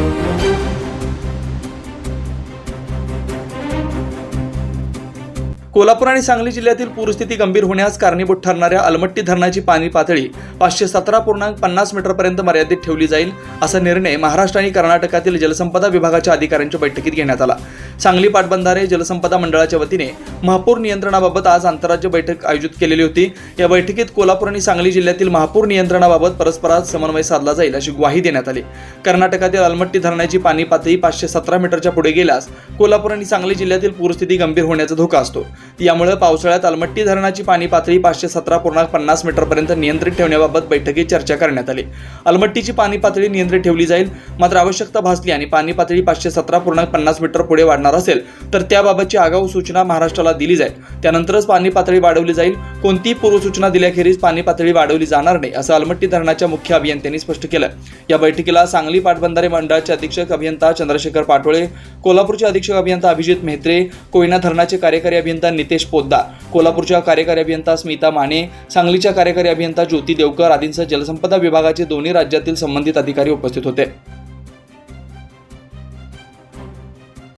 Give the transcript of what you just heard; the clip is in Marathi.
Thank you. कोल्हापूर आणि सांगली जिल्ह्यातील पूरस्थिती गंभीर होण्यास कारणीभूत ठरणाऱ्या अलमट्टी धरणाची पाणी पातळी पाचशे सतरा पूर्णांक पन्नास मीटरपर्यंत मर्यादित ठेवली जाईल असा निर्णय महाराष्ट्र आणि कर्नाटकातील जलसंपदा विभागाच्या अधिकाऱ्यांच्या बैठकीत घेण्यात आला. सांगली पाटबंधारे जलसंपदा मंडळाच्या वतीने महापूर नियंत्रणाबाबत आज आंतरराज्य बैठक आयोजित केलेली होती. या बैठकीत कोल्हापूर आणि सांगली जिल्ह्यातील महापूर नियंत्रणाबाबत परस्परात समन्वय साधला जाईल अशी ग्वाही देण्यात आली. कर्नाटकातील अलमट्टी धरणाची पाणी पातळी पाचशे सतरा मीटरच्या पुढे गेल्यास कोल्हापूर आणि सांगली जिल्ह्यातील पूरस्थिती गंभीर होण्याचा धोका असतो. यामुळे पावसाळ्यात अलमट्टी धरणाची पाणी पातळी पाचशे सतरा पूर्णांक पन्नास मीटरपर्यंत नियंत्रित ठेवण्याबाबत बैठकीत चर्चा करण्यात आली. अलमट्टीची पाणी पातळी नियंत्रित ठेवली जाईल मात्र आवश्यकता भासली आणि पाणी पातळी पाचशे सतरा पूर्णांक पन्नास मीटर पुढे वाढणार असेल तर त्याबाबतची आगाऊ सूचना महाराष्ट्राला दिली जाईल. त्यानंतरच पाणी पातळी वाढवली जाईल. कोणतीही पूर्वसूचना दिल्याखेरीज पाणी पातळी वाढवली जाणार नाही असं अलमट्टी धरणाच्या मुख्य अभियंत्यांनी स्पष्ट केलं. या बैठकीला सांगली पाटबंधारे मंडळाचे अधीक्षक अभियंता चंद्रशेखर पाटोळे कोल्हापूरचे अधीक्षक अभियंता अभिजित मेहत्रे कोयना धरणाचे कार्यकारी अभियंता अभियंता नितेश पोद्दार. कोल्हापूरच्या कार्यकारी अभियंता स्मिता माने सांगलीच्या कार्यकारी अभियंता ज्योती देवकर आदींसह जलसंपदा विभागाचे दोन्ही राज्यातील संबंधित अधिकारी उपस्थित होते.